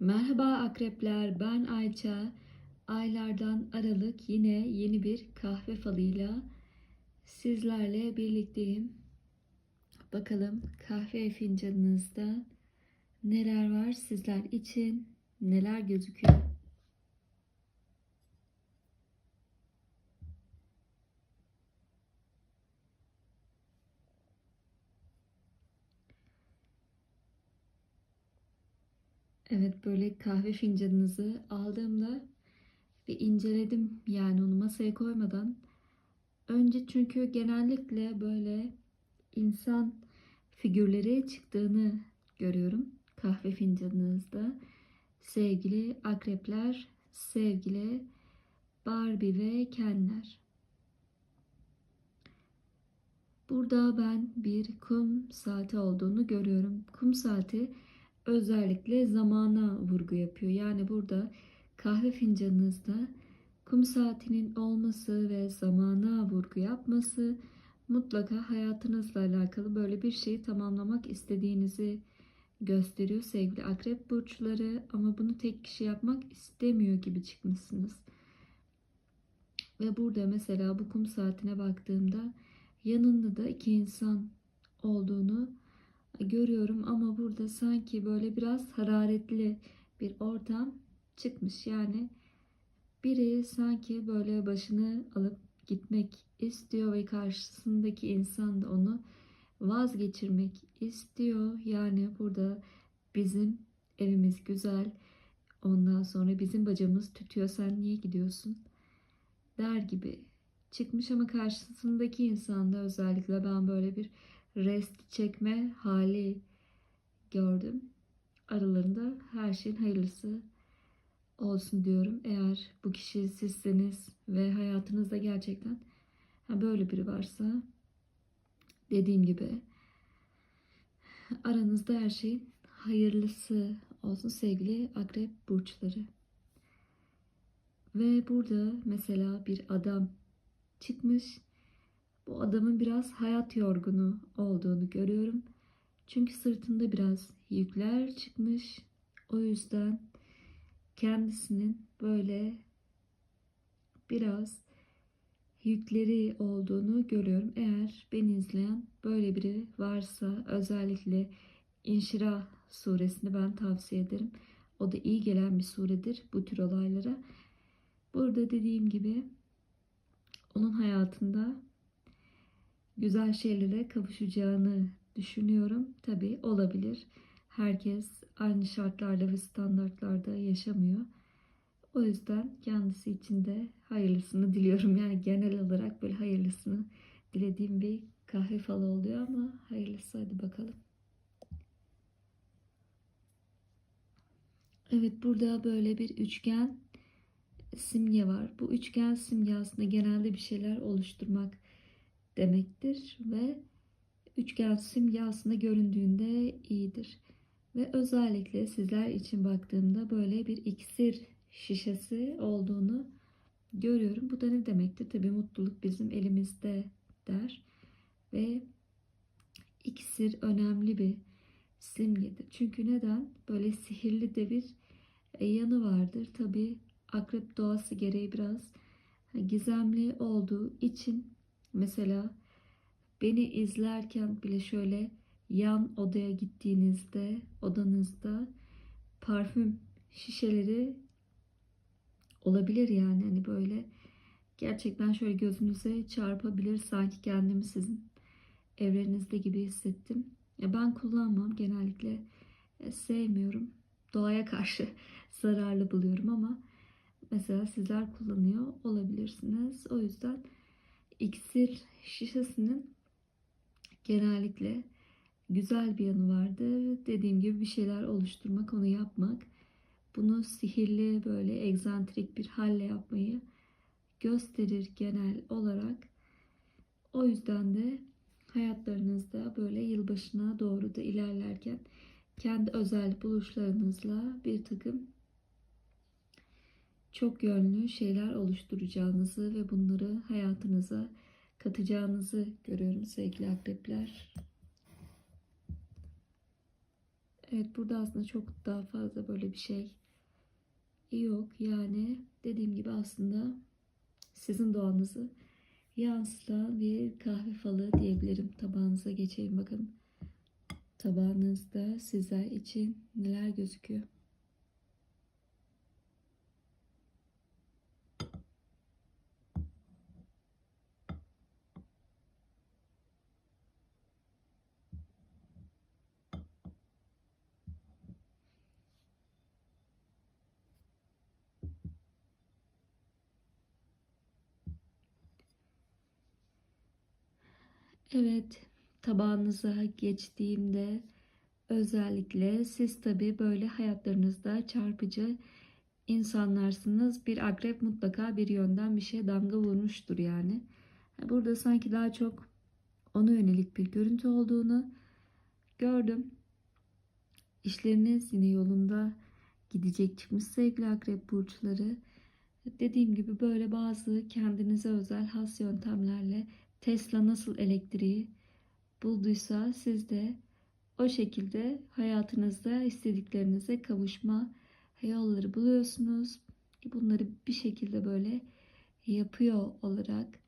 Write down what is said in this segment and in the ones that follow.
Merhaba akrepler, ben Ayça. Aylardan Aralık yine yeni bir kahve falıyla sizlerle birlikteyim. Bakalım kahve fincanınızda neler var sizler için, neler gözüküyor. Evet böyle kahve fincanınızı aldığımda bir inceledim yani onu masaya koymadan. Önce çünkü genellikle böyle insan figürleri çıktığını görüyorum kahve fincanınızda. Sevgili akrepler, sevgili Barbie ve Kenler. Burada ben bir kum saati olduğunu görüyorum. Kum saati özellikle zamana vurgu yapıyor. Yani burada kahve fincanınızda kum saatinin olması ve zamana vurgu yapması mutlaka hayatınızla alakalı böyle bir şeyi tamamlamak istediğinizi gösteriyor sevgili akrep burçları ama bunu tek kişi yapmak istemiyor gibi çıkmışsınız. Ve burada mesela bu kum saatine baktığımda yanında da iki insan olduğunu görüyorum ama burada sanki böyle biraz hararetli bir ortam çıkmış. Yani biri sanki böyle başını alıp gitmek istiyor ve karşısındaki insan da onu vazgeçirmek istiyor. Yani burada bizim evimiz güzel. Ondan sonra bizim bacamız tütüyor. Sen niye gidiyorsun? Der gibi çıkmış ama karşısındaki insanda özellikle ben böyle bir rest çekme hali gördüm. Aralarında her şeyin hayırlısı olsun diyorum. Eğer bu kişi sizseniz ve hayatınızda gerçekten böyle biri varsa dediğim gibi aranızda her şeyin hayırlısı olsun sevgili akrep burçları. Ve burada mesela bir adam çıkmış. Bu adamın biraz hayat yorgunu olduğunu görüyorum. Çünkü sırtında biraz yükler çıkmış. O yüzden kendisinin böyle biraz yükleri olduğunu görüyorum. Eğer beni izleyen böyle biri varsa özellikle İnşirah suresini ben tavsiye ederim. O da iyi gelen bir suredir bu tür olaylara. Burada dediğim gibi onun hayatında güzel şeylere kavuşacağını düşünüyorum. Tabi olabilir. Herkes aynı şartlarda ve standartlarda yaşamıyor. O yüzden kendisi için de hayırlısını diliyorum. Yani genel olarak böyle hayırlısını dilediğim bir kahve falı oluyor ama hayırlısı hadi bakalım. Evet burada böyle bir üçgen simge var. Bu üçgen simge aslında genelde bir şeyler oluşturmak demektir ve üçgen simge aslında göründüğünde iyidir. Ve özellikle sizler için baktığımda böyle bir iksir şişesi olduğunu görüyorum. Bu da ne demektir? Tabii mutluluk bizim elimizde der. Ve iksir önemli bir simgedir. Çünkü neden? Böyle sihirli de bir yanı vardır. Tabii akrep doğası gereği biraz gizemli olduğu için mesela beni izlerken bile şöyle yan odaya gittiğinizde odanızda parfüm şişeleri olabilir yani hani böyle gerçekten şöyle gözünüze çarpabilir sanki kendimi sizin evlerinizde gibi hissettim. Ya ben kullanmam genellikle e, sevmiyorum. Doğaya karşı zararlı buluyorum ama mesela sizler kullanıyor olabilirsiniz. O yüzden iksir şişesinin genellikle güzel bir yanı vardır. Dediğim gibi bir şeyler oluşturmak, onu yapmak. Bunu sihirli böyle egzantrik bir halle yapmayı gösterir genel olarak. O yüzden de hayatlarınızda böyle yılbaşına doğru da ilerlerken kendi özel buluşlarınızla bir takım çok yönlü şeyler oluşturacağınızı ve bunları hayatınıza katacağınızı görüyorum sevgili akrepler. Evet burada aslında çok daha fazla böyle bir şey yok. Yani dediğim gibi aslında sizin doğanızı yansıtan bir kahve falı diyebilirim. Tabağınıza geçelim bakalım. Tabağınızda sizler için neler gözüküyor? Evet, tabağınıza geçtiğimde özellikle siz tabii böyle hayatlarınızda çarpıcı insanlarsınız. Bir akrep mutlaka bir yönden bir şeye damga vurmuştur yani. Burada sanki daha çok ona yönelik bir görüntü olduğunu gördüm. İşleriniz yine yolunda gidecek çıkmış sevgili akrep burçları. Dediğim gibi böyle bazı kendinize özel has yöntemlerle Tesla nasıl elektriği bulduysa siz de o şekilde hayatınızda istediklerinize kavuşma yolları buluyorsunuz. Bunları bir şekilde böyle yapıyor olarak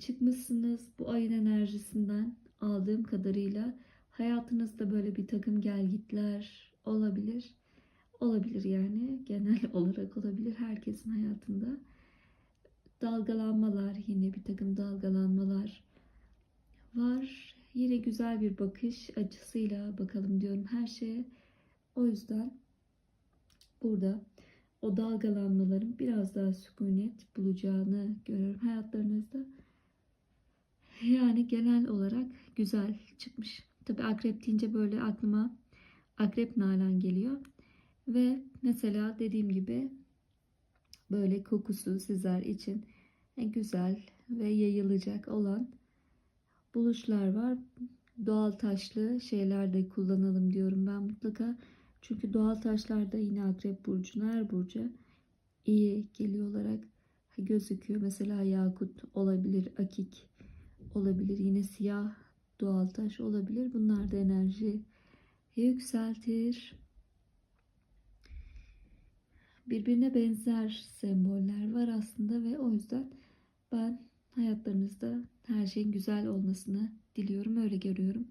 çıkmışsınız. Bu ayın enerjisinden aldığım kadarıyla hayatınızda böyle bir takım gelgitler olabilir. Olabilir yani genel olarak olabilir herkesin hayatında dalgalanmalar yine bir takım dalgalanmalar var. Yine güzel bir bakış açısıyla bakalım diyorum her şeye. O yüzden burada o dalgalanmaların biraz daha sükunet bulacağını görüyorum hayatlarınızda. Yani genel olarak güzel çıkmış. Tabi akrep deyince böyle aklıma akrep nalan geliyor. Ve mesela dediğim gibi böyle kokusu sizler için güzel ve yayılacak olan buluşlar var. Doğal taşlı şeyler de kullanalım diyorum ben mutlaka. Çünkü doğal taşlar da yine akrep burcuna her burca iyi geliyor olarak gözüküyor. Mesela yakut olabilir, akik olabilir, yine siyah doğal taş olabilir. Bunlar da enerji yükseltir birbirine benzer semboller var aslında ve o yüzden ben hayatlarınızda her şeyin güzel olmasını diliyorum, öyle görüyorum.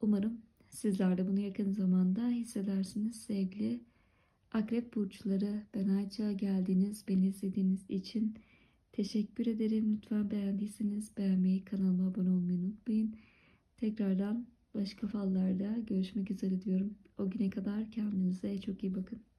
Umarım sizler de bunu yakın zamanda hissedersiniz sevgili Akrep burçları. Ben Ayça geldiğiniz, beni izlediğiniz için teşekkür ederim. Lütfen beğendiyseniz beğenmeyi, kanalıma abone olmayı unutmayın. Tekrardan başka fallarda görüşmek üzere diyorum. O güne kadar kendinize çok iyi bakın.